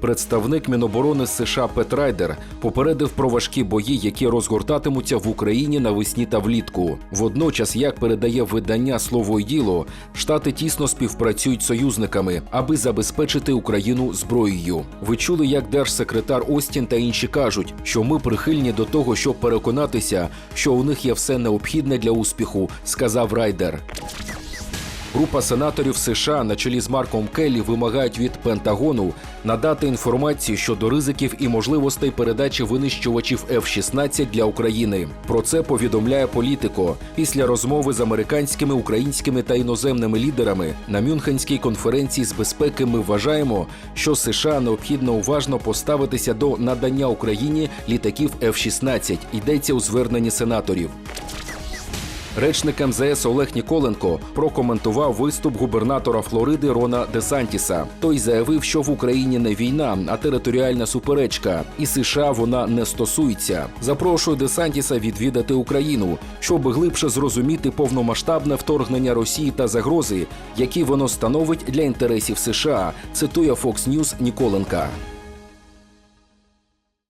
Представник Міноборони США Пет Райдер попередив про важкі бої, які розгортатимуться в Україні навесні та влітку. Водночас, як передає видання Слово й діло, штати тісно співпрацюють з союзниками, аби забезпечити Україну зброєю. Ви чули, як держсекретар Остін та інші кажуть, що ми прихильні до того, щоб переконатися, що у них є все необхідне для успіху, сказав Райдер. Група сенаторів США на чолі з Марком Келлі вимагають від Пентагону надати інформацію щодо ризиків і можливостей передачі винищувачів F-16 для України. Про це повідомляє політико після розмови з американськими, українськими та іноземними лідерами на Мюнхенській конференції з безпеки. Ми вважаємо, що США необхідно уважно поставитися до надання Україні літаків F-16. Йдеться у зверненні сенаторів. Речник МЗС Олег Ніколенко прокоментував виступ губернатора Флориди Рона Десантіса. Той заявив, що в Україні не війна, а територіальна суперечка, і США вона не стосується. Запрошую Десантіса відвідати Україну, щоб глибше зрозуміти повномасштабне вторгнення Росії та загрози, які воно становить для інтересів США. Цитує Fox News Ніколенка.